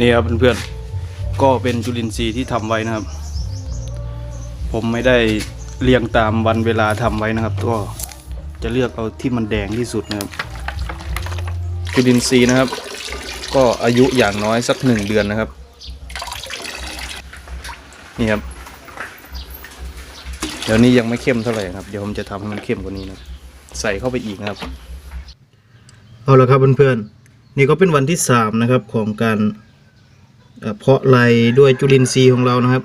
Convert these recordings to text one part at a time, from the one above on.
นี่ครับเพื่อนๆก็เป็นจุลินทรีย์ที่ทำไว้นะครับ ผมไม่ได้เรียงตามวันเวลาทำไว้นะครับ ก็จะเลือกเอาที่มันแดงที่สุดนะครับ จุลินทรีย์นะครับ ก็อายุอย่างน้อยสักหนึ่งเดือนนะครับ นี่ครับเดี๋ยวนี้ยังไม่เข้มเท่าไหร่ครับ เดี๋ยวผมจะทำให้มันเข้มกว่านี้นะใส่เข้าไปอีกนะครับ เอาละครับเพื่อนๆนี่ก็เป็นวันที่สามนะครับของการ เพาะไรด้วยจุลินทรีย์ของเรานะครับ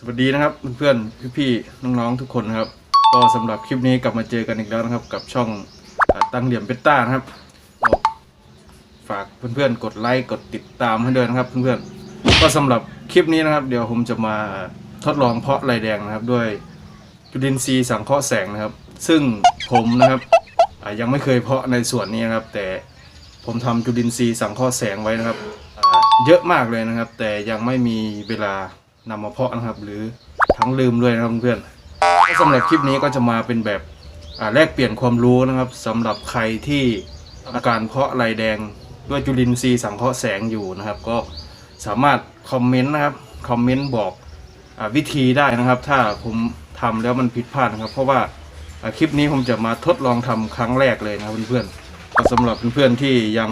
สวัสดีนะครับเพื่อนๆพี่ๆน้องๆทุกคนนะครับ ก็สำหรับคลิปนี้กลับมาเจอกันอีกแล้วนะครับ กับช่องตั้งเหลี่ยมเปตต้านะครับฝากเพื่อนๆกดไลค์กดติดตามให้ด้วยนะครับ เพื่อนๆก็สำหรับคลิปนี้นะครับ เดี๋ยวผมจะมาทดลองเพาะลายแดงนะครับ ด้วยจุลินทรีย์สังเคราะห์แสงนะครับ ซึ่งผมนะครับยังไม่เคยเพาะในส่วนนี้นะครับ แต่ผมทำจุลินทรีย์สังเคราะห์แสงไว้นะครับ เยอะมากเลยนะครับ แต่ยังไม่มีเวลา นำมาเพาะนะครับ หรือทั้งลืมด้วยนะครับเพื่อนสำหรับคลิปนี้ก็จะมาเป็นแบบแลกเปลี่ยนความรู้นะครับสำหรับใครที่อาการเพาะลายแดงด้วยจุลินทรีย์สังเคราะห์แสงอยู่นะครับ ก็สามารถคอมเมนต์นะครับคอมเมนต์บอกอวิธีได้นะครับ ถ้าผมทำแล้วมันผิดพลาดนะครับ เพราะว่าคลิปนี้ผมจะมาทดลองทำครั้งแรกเลยนะครับเพื่อนๆก็สำหรับเพื่อนๆที่ยัง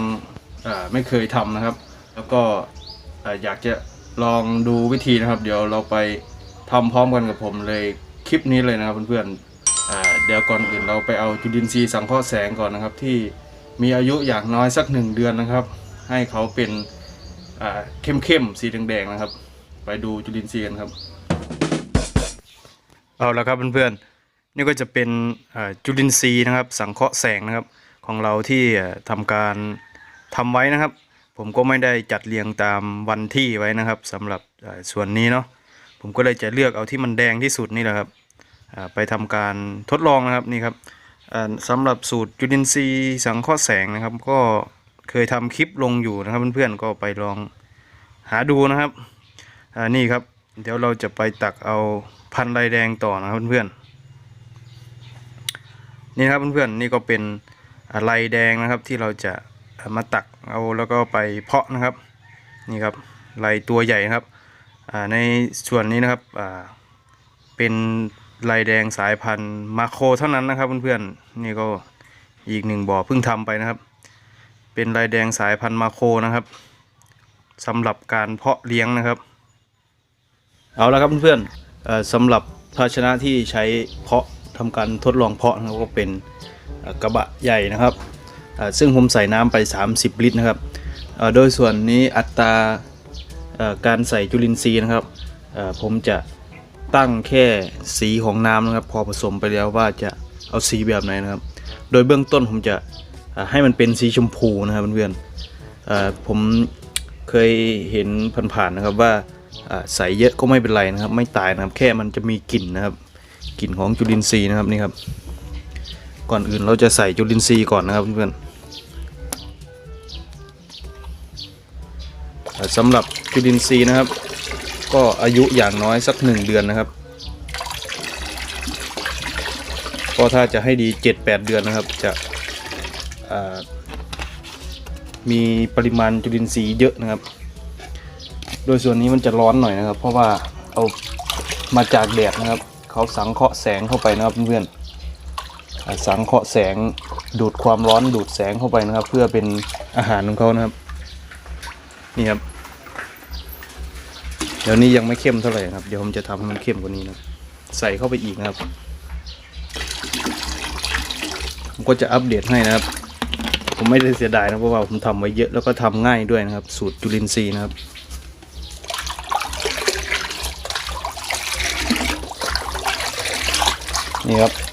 ไม่เคยทำนะครับ แล้วก็อยากจะ ลองดูวิธีนะครับ เดี๋ยวเราไปทำพร้อมกันกับผมเลยคลิปนี้เลยนะครับเพื่อนๆอ่าเดี๋ยวก่อนอื่นเราไปเอาจุลินทรีย์สังเคราะห์แสงก่อนนะครับ ที่มีอายุอย่างน้อยสักหนึ่งเดือนนะครับ ให้เขาเป็นอ่าเข้มๆสีแดงๆนะครับ ไปดูจุลินทรีย์กันครับ เอาละครับเพื่อนๆนี่ก็จะเป็นอ่าจุลินทรีย์นะครับ สังเคราะห์แสงนะครับ ของเราที่อ่าทำการทำไว้นะครับ ผมก็ไม่ได้จัดเรียงตามวันที่ไว้นะครับสำหรับส่วนนี้เนาะผมก็เลยจะเลือกเอาที่มันแดงที่สุดนี่แหละครับไปทำการทดลองนะครับนี่ครับอ่าสำหรับสูตรจุลินทรีย์สังเคราะห์แสงนะครับ ก็เคยทำคลิปลงอยู่นะครับเพื่อนๆก็ไปลองหาดูนะครับนี่ครับ เดี๋ยวเราจะไปตักเอาพันธุ์ลายแดงต่อนะครับเพื่อนๆนี่ครับเพื่อนๆนี่ก็เป็นอ่าลายแดงนะครับที่เราจะ มาตักเอาแล้วก็ไปเพาะนะครับนี่ครับลายตัวใหญ่นะครับในส่วนนี้นะครับเป็นลายแดงสายพันธุ์มาโครเท่านั้นนะครับเพื่อนๆนี่ก็อีกหนึ่งบ่อเพิ่งทำไปนะครับ เป็นลายแดงสายพันธุ์มาโครนะครับสำหรับการเพาะเลี้ยงนะครับ เอาละครับเพื่อนๆเอ่อสำหรับภาชนะที่ใช้เพาะทำการทดลองเพาะนะครับก็เป็นกระบะใหญ่นะครับ ซึ่งผมใส่น้ำไป 30 ลิตรนะครับโดยส่วนนี้อัตราการใส่จุลินทรีย์นะครับผมจะตั้งแค่สีของน้ำนะครับ พอผสมไปแล้วว่าจะเอาสีแบบไหนนะครับ โดยเบื้องต้นผมจะให้มันเป็นสีชมพูนะครับเพื่อนๆผมเคยเห็นผ่านๆนะครับว่าใส่เยอะก็ไม่เป็นไรนะครับ ไม่ตายนะครับ แค่มันจะมีกลิ่นนะครับกลิ่นของจุลินทรีย์นะครับนี่ครับ ก่อนอื่นเราจะใส่จุลินทรีย์ก่อนนะครับเพื่อนสำหรับจุลินทรีย์นะครับ ก็อายุอย่างน้อยสักหนึ่งเดือนนะครับ ก็ถ้าจะให้ดี 7-8 เดือนนะครับ จะมีปริมาณจุลินทรีย์เยอะนะครับ โดยส่วนนี้มันจะร้อนหน่อยนะครับ เพราะว่าเอามาจากแดดนะครับ เขาสังเคราะห์แสงเข้าไปนะครับเพื่อนๆ สังเคราะห์แสงดูดความร้อนดูดแสงเข้าไปนะครับ เพื่อเป็นอาหารของเขานะครับ นี่ครับเดี๋ยวนี้ยังไม่เข้มเท่าไหร่นะครับ เดี๋ยวผมจะทำให้มันเข้มกว่านี้นะใส่เข้าไปอีกนะครับผมก็จะอัปเดตให้นะครับ ผมไม่ได้เสียดายนะเพราะว่าผมทำไว้เยอะแล้วก็ทำง่ายด้วยนะครับ สูตรจุลินทรีย์นะครับนี่ครับ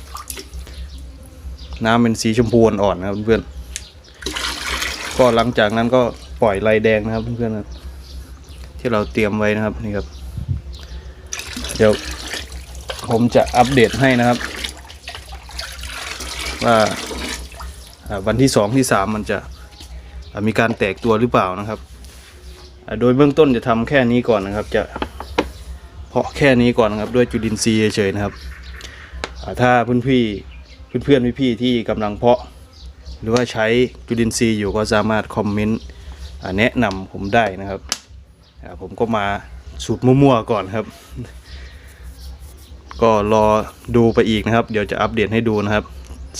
น้ำเป็นสีชมพูอ่อนๆนะครับเพื่อนๆก็หลังจากนั้นก็ปล่อยลายแดงนะครับเพื่อนๆที่เราเตรียมไว้นะครับนี่ครับ เดี๋ยวผมจะอัปเดตให้นะครับ ว่าวันที่สองที่สามมันจะมีการแตกตัวหรือเปล่านะครับโดยเบื้องต้นจะทำแค่นี้ก่อนนะครับ จะเพาะแค่นี้ก่อนนะครับ ด้วยจุลินทรีย์เฉยๆนะครับถ้าเพื่อนพี่ เพื่อนๆพี่ๆที่กำลังเพาะ หรือว่าใช้จุลินทรีย์อยู่ก็สามารถคอมเมนต์แนะนำผมได้นะครับ ผมก็มาสูตรมั่วๆก่อนครับ ก็รอดูไปอีกนะครับ เดี๋ยวจะอัปเดตให้ดูนะครับ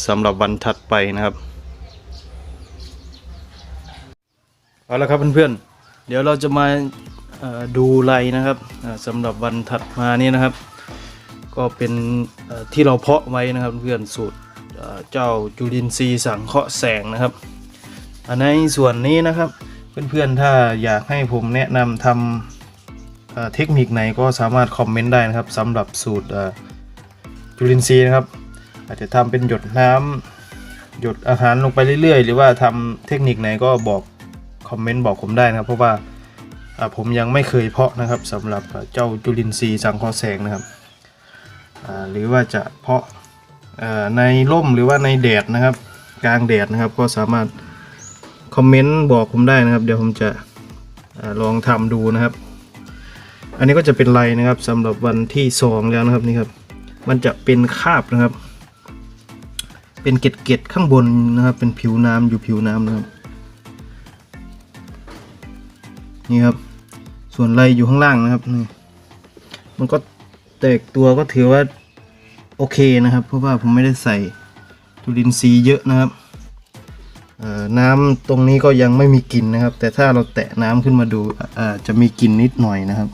สำหรับวันถัดไปนะครับเอาละครับเพื่อนๆ เดี๋ยวเราจะมาดูไลนะครับสำหรับวันถัดมานี้นะครับ ก็เป็นที่เราเพาะไว้นะครับเพื่อนสูตร เจ้าจุลินทรีย์สังเคราะห์แสงนะครับ อันในส่วนนี้นะครับ เพื่อนๆถ้าอยากให้ผมแนะนำทำเเทคนิคไหนก็สามารถคอมเมนต์ได้นะครับสำหรับสูตรจุลินทรีย์นะครับ อาจจะทำเป็นหยดน้ำหยดอาหารลงไปเรื่อยๆ หรือว่าทำเทคนิคไหนก็บอกคอมเมนต์บอกผมได้นะครับ เพราะว่าผมยังไม่เคยเพาะนะครับสำหรับเจ้าจุลินทรีย์สังเคราะห์แสงนะครับหรือว่าจะเพาะ ในร่มหรือว่าในแดดนะครับ กลางแดดนะครับก็สามารถคอมเมนต์บอกผมได้นะครับ เดี๋ยวผมจะอลองทำดูนะครับ อันนี้ก็จะเป็นไรนะครับสำหรับวันที่สองแล้วนะครับนี่ครับ มันจะเป็นคาบนะครับ เป็นเกล็ดๆข้างบนนะครับ เป็นผิวน้ำอยู่ผิวน้ำนะครับนี่ครับ ส่วนไรอยู่ข้างล่างนะครับนี่มันก็แตกตัวก็ถือว่า โอเคนะครับ เพราะว่าผมไม่ได้ใส่จุลินทรีย์เยอะนะครับน้ำตรงนี้ก็ยังไม่มีกลิ่นนะครับ แต่ถ้าเราแตะน้ำขึ้นมาดูอาจะมีกลิ่นนิดหน่อยนะครับ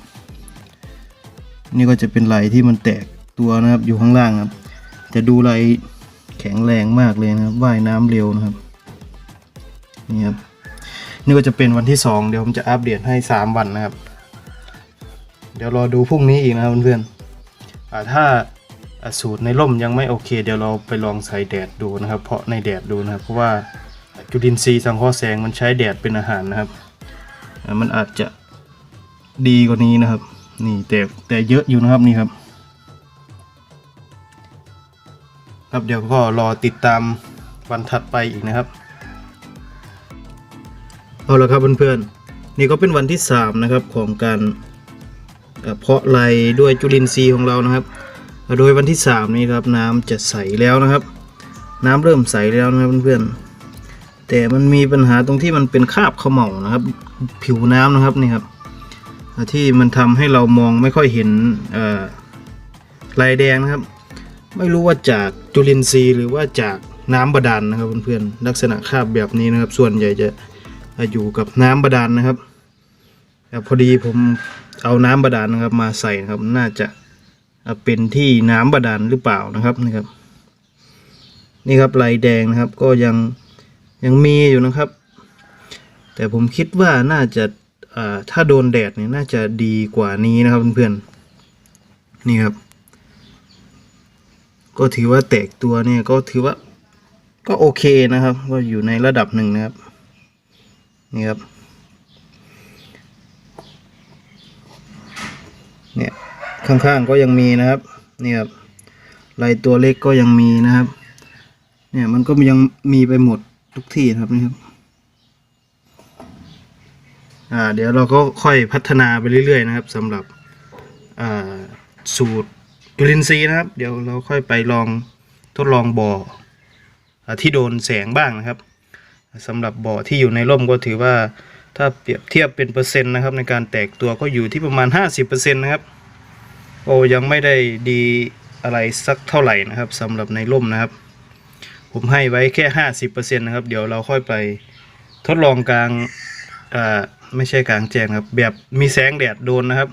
นี่ก็จะเป็นไหลที่มันแตกตัวนะครับอยู่ข้างล่างครับ จะดูไหลแข็งแรงมากเลยนะครับว่ายน้ำเร็วนะครับนี่ครับนี่ก็จะเป็นวันที่สองเดี๋ยวผมจะอัปเดตให้สามวันนะครับ เดี๋ยวรอดูพรุ่งนี้อีกนะครับเพื่อนๆถ้า สูตรในร่มยังไม่โอเค เดี๋ยวเราไปลองใส่แดดดูนะครับ เพราะในแดดดูนะครับ เพราะว่าจุลินทรีย์สังเคราะห์แสงมันใช้แดดเป็นอาหารนะครับ มันอาจจะดีกว่านี้นะครับ นี่แต่แต่เยอะอยู่นะครับนี่ครับ ครับเดี๋ยวก็รอติดตามวันถัดไปอีกนะครับ เอาละครับเพื่อนๆ นี่ก็เป็นวันที่ 3 นะครับของการเอ่อเพาะไรด้วยจุลินทรีย์ของเรานะครับ โดยวันที่ 3 นี้ครับน้ำจะใสแล้วนะครับ น้ำเริ่มใสแล้วนะครับเพื่อนๆแต่มันมีปัญหาตรงที่มันเป็นคราบขม่านะครับ ผิวน้ำนะครับนี่ครับที่มันทำให้เรามองไม่ค่อยเห็นลายแดงนะครับ ไม่รู้ว่าจากจุลินทรีย์หรือว่าจากน้ำบาดาลนะครับเพื่อนๆลักษณะคราบแบบนี้นะครับ ส่วนใหญ่จะอยู่กับน้ำบาดาลนะครับแต่พอดีผมเอาน้ำบาดาลนะครับ มาใส่นะครับน่าจะ เป็นที่น้ำบาดาลหรือเปล่านะครับนี่ครับ นี่ครับลายแดงนะครับก็ยังยังมีอยู่นะครับ แต่ผมคิดว่าน่าจะอ่าถ้าโดนแดดเนี่ยน่าจะดีกว่านี้นะครับเพื่อนๆนี่ครับ ก็ถือว่าแตกตัวเนี่ยก็ถือว่าก็โอเคนะครับ ก็อยู่ในระดับหนึ่งนะครับ นี่ครับ เนี่ย ข้างๆก็ยังมีนะครับนี่ครับลายตัวเล็กก็ยังมีนะครับ เนี่ยมันก็ยังมีไปหมดทุกที่นะครับนี่ครับอ่าเดี๋ยวเราก็ค่อยพัฒนาไปเรื่อยๆนะครับสำหรับอ่าสูตรจุลินทรีย์นะครับ เดี๋ยวเราค่อยไปลองทดลองบ่ออที่โดนแสงบ้างนะครับสำหรับบ่อที่อยู่ในร่มก็ถือว่าถ้าเปรียบเทียบเป็นเปอร์เซ็นต์นะครับในการแตกตัวก็อยู่ที่ประมาณ 50%นะครับ โอ้ยังไม่ได้ดีอะไรสักเท่าไหร่นะครับสำหรับในร่มนะครับ ผมให้ไว้แค่ 50%นะครับ เดี๋ยวเราค่อยไปทดลองกลางอ่าไม่ใช่กลางแจ้งครับ แบบมีแสงแดดโดนนะครับ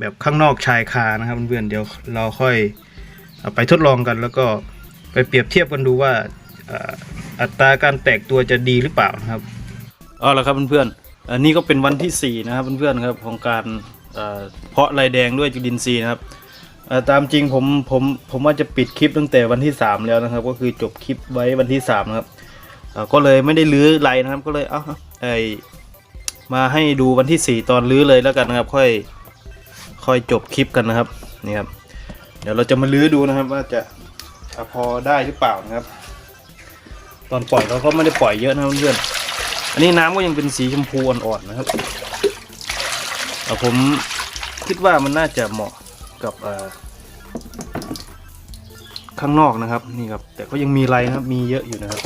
แบบข้างนอกชายคานะครับเพื่อนๆเดี๋ยวเราค่อยอไปทดลองกันแล้วก็ไปเปรียบเทียบกันดูว่าอ่าอัตราการแตกตัวจะดีหรือเปล่านะครับเอาละครับเพื่อนๆอันนี้ก็เป็นวันที่4นะครับเพื่อนๆครับของการ เพาะลายแดงด้วยจุลินทรีย์นะครับตามจริงผมผมผมว่าจะปิดคลิปตั้งแต่วันที่สามแล้วนะครับ ก็คือจบคลิปไว้วันที่สามนะครับก็เลยไม่ได้ลื้อไรนะครับก็เลยเอ้าไอมาให้ดูวันที่สี่ตอนลื้อเลยแล้วกันนะครับ ค่อยค่อยจบคลิปกันนะครับนี่ครับเดี๋ยวเราจะมาลื้อดูนะครับ ว่าจะพอได้หรือเปล่านะครับ ตอนปล่อยเราก็ไม่ได้ปล่อยเยอะนะเพื่อนอันนี้น้ำก็ยังเป็นสีชมพูอ่อนๆนะครับ ผมคิดว่ามันน่าจะเหมาะกับข้างนอกนะครับนี่ครับ แต่ก็ยังมีไรนะครับมีเยอะอยู่นะครับ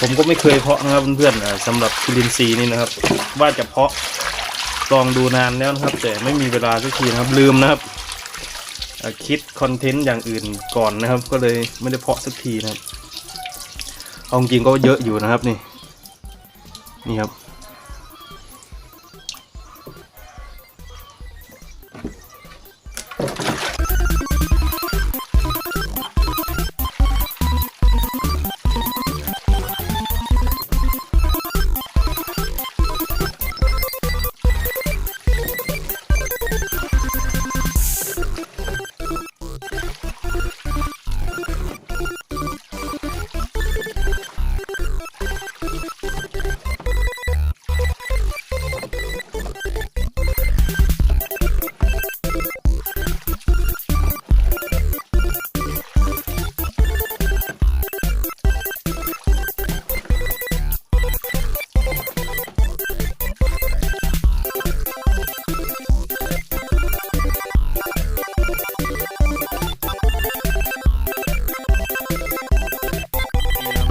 ผมก็ไม่เคยเพาะนะครับเพื่อนๆสำหรับจุลินทรีย์นี่นะครับ ว่าจะเพาะลองดูนานแล้วนะครับ แต่ไม่มีเวลาสักทีนะครับลืมนะครับคิดคอนเทนต์อย่างอื่นก่อนนะครับ ก็เลยไม่ได้เพาะสักทีนะครับเอาจริงๆก็เยอะอยู่นะครับนี่ นี่ครับ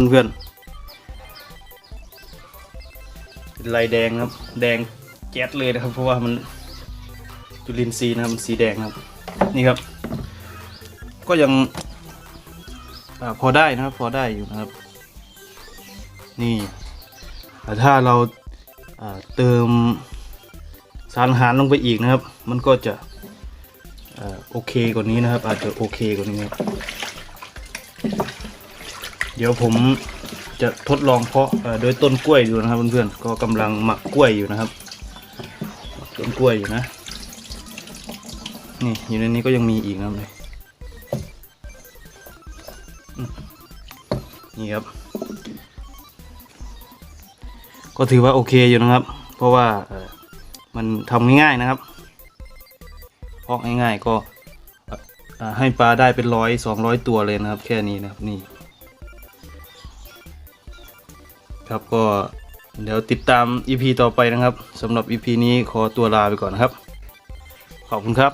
เพื่อนๆลายแดงครับ แดงแจ๊ดเลยนะครับ เพราะว่ามันจุลินทรีย์นะครับมันสีแดงครับ นี่ครับ ก็ยังอพอได้นะครับ พอได้อยู่นะครับ นี่แต่ถ้าเราเติมสารอาหารลงไปอีกนะครับ มันก็จะอโอเคกว่านี้นะครับ อาจจะโอเคกว่านี้ครับ ดี๋ยวผมจะทดลองเพาะโดยต้นกล้วยดูนะครับเพื่อนๆ ก็กำลังหมักกล้วยอยู่นะครับ ต้นกล้วยอยู่นะ นี่อยู่ในนี้ก็ยังมีอีกนะครับเลยนี่ครับ ก็ถือว่าโอเคอยู่นะครับ เพราะว่ามันทำง่ายๆนะครับ เพาะง่ายๆก็ให้ปลาได้เป็นร้อยสองร้อยตัวเลยนะครับ แค่นี้นะครับนี่ ครับก็เดี๋ยวติดตาม EP ต่อไปนะครับสำหรับ EP นี้ขอตัวลาไปก่อนนะครับ ขอบคุณครับ